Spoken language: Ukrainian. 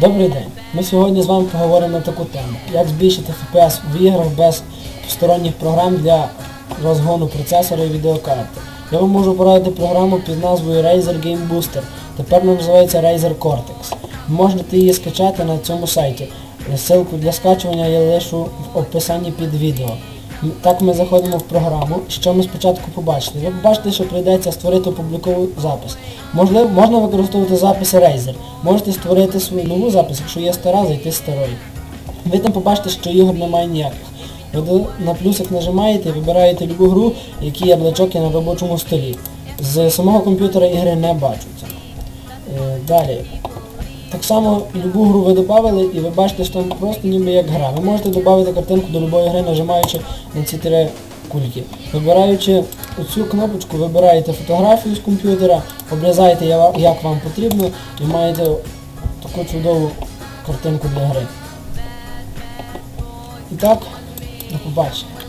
Добрий день. Ми сьогодні з вами поговоримо на таку тему. Як збільшити FPS в іграх без сторонніх програм для розгону процесора і відеокарти. Я вам можу порадити програму під назвою Razer Game Booster. Тепер вона називається Razer Cortex. Можете її скачати на цьому сайті. Ссылку для скачування я лишу в описанні під відео. Так ми заходимо в програму. Що ми спочатку побачите? Ви побачите, що прийдеться створити обліковий запис. Можливо, можна використовувати записи Razer. Можете створити свою нову запис, якщо є стара, зайти з старої. Ви там побачите, що ігор немає ніяких. Ви на плюсик нажимаєте і вибираєте любу гру, які яблучок є на робочому столі. З самого комп'ютера ігри не бачаться. Е, Далі. Так само любу гру ви додали і ви бачите, що там просто ніби як гра. Ви можете додати картинку до любої гри, нажимаючи на ці три кульки. Вибираючи оцю кнопочку, вибираєте фотографію з комп'ютера, обрізаєте як вам потрібно і маєте таку чудову картинку для гри. І так, до побачення.